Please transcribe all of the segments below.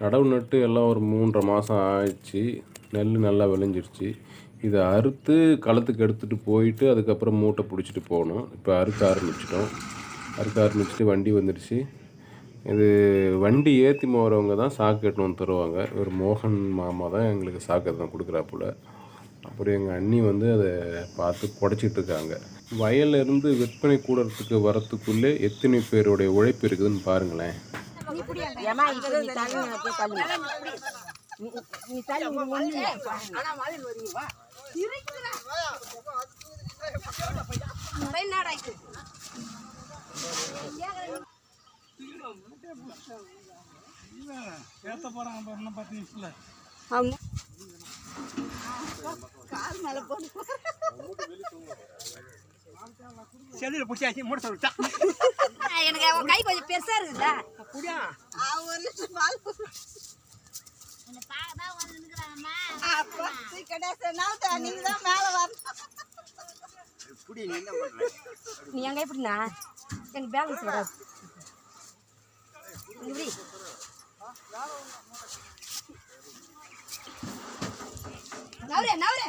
நடவு நட்டு எல்லாம் ஒரு மூன்றரை மாதம் ஆயிடுச்சு. நெல் நல்லா விளைஞ்சிருச்சு. இதை அறுத்து களத்துக்கு எடுத்துகிட்டு போயிட்டு அதுக்கப்புறம் மூட்டை பிடிச்சிட்டு போகணும். இப்போ அறுக்க ஆரம்பிச்சிட்டோம். அறுக்க ஆரம்பிச்சுட்டு வண்டி வந்துடுச்சு இது வண்டி ஏற்றி போகிறவங்க தான் சாக்கு எட்டுன்னு வந்து தருவாங்க. இவர் மோகன் மாமா தான் எங்களுக்கு சாக்கு தான் கொடுக்குறாப்புல. அப்புறம் எங்கள் அண்ணி வந்து அதை பார்த்து குடைச்சிட்ருக்காங்க இருக்காங்க. வயல்ல இருந்து விற்பனை கூடறதுக்கு வரத்துக்குள்ளே எத்தனை பேருடைய உழைப்பு இருக்குதுன்னு பாருங்களேன். ஏமா இப்ப நீ தள்ளி தள்ளி நீ- பத்து நிமிஷத்தில் ஆமா. செல்லில் பிடிச்சாச்சு மூட சொல்லிட்டா எனக்கு அவன் கை கொஞ்சம் பெருசா இருக்குதா? அப்படியா? நீ எங்க எப்படிண்ணா எனக்கு பேலன்ஸ் வராது. இப்படி நவரே நவரே.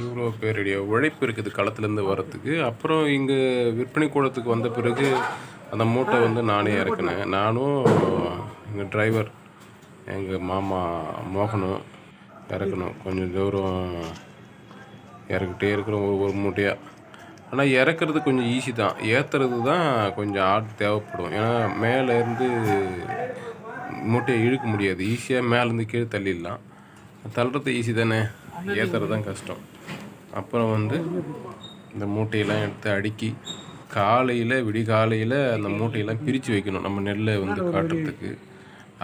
இவ்வளோ பேருடைய உழைப்பு இருக்குது களத்துலேருந்து வரத்துக்கு அப்புறம் இங்கே விற்பனை கூடத்துக்கு வந்த பிறகு அந்த மூட்டை வந்து நானே இறக்குனேன். நானும் எங்கள் டிரைவர் எங்கள் மாமா மோகனும் இறக்கணும். கொஞ்சம் தூரம் இறக்கிட்டே இருக்கிறோம் ஒவ்வொரு மூட்டையாக ஆனால் இறக்குறது கொஞ்சம் ஈஸி தான். ஏற்றுறது தான் கொஞ்சம் ஆட் தேவைப்படும். ஏன்னா மேலேருந்து மூட்டையை இழுக்க முடியாது. ஈஸியாக மேலேருந்து கீழே தள்ளிடலாம். தள்ளுறது ஈஸி தானே? ஏற்றுறது தான் கஷ்டம். அப்புறம் வந்து இந்த மூட்டையெல்லாம் எடுத்து அடுக்கி காலையில் விடிகாலையில் அந்த மூட்டையெல்லாம் பிரித்து வைக்கணும். நம்ம நெல்லை வந்து காட்டுறதுக்கு.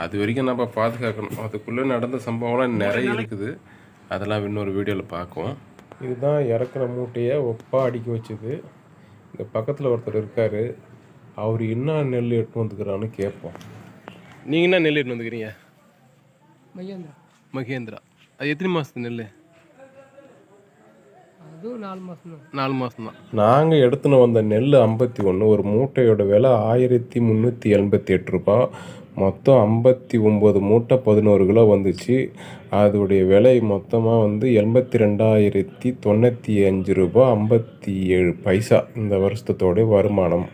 அது வரைக்கும் நம்ம பாதுகாக்கணும். அதுக்குள்ளே நடந்த சம்பவம்லாம் நிறைய இருக்குது. அதெல்லாம் இன்னொரு வீடியோவில் பார்க்குவோம். இதுதான் இறக்குற மூட்டையை ஒப்பாக அடுக்கி வச்சது. இந்த பக்கத்தில் ஒருத்தர் இருக்கார். அவர் என்ன நெல் எட்டு வந்துக்கிறான்னு கேட்போம் நீங்கள் என்ன நெல் எட்டு வந்துக்கிறீங்க? மகேந்திரா. மகேந்திரா. அது எத்தனை மாதத்து நெல் அதுவும் நாலு மாதம் தான் நாலு மாதம் தான் நாங்கள் எடுத்துன்னு வந்த நெல் ஐம்பத்தி ஒன்று ஒரு மூட்டையோட விலை ஆயிரத்தி முந்நூற்றி எண்பத்தி எட்டு ரூபா மொத்தம் ஐம்பத்தி ஒம்பது மூட்டை பதினோரு கிலோ வந்துச்சு. அதோடைய விலை மொத்தமாக வந்து எண்பத்தி ரெண்டாயிரத்தி தொண்ணூற்றி அஞ்சு ரூபா ஐம்பத்தி ஏழு பைசா இந்த வருஷத்தோடைய வருமானம்.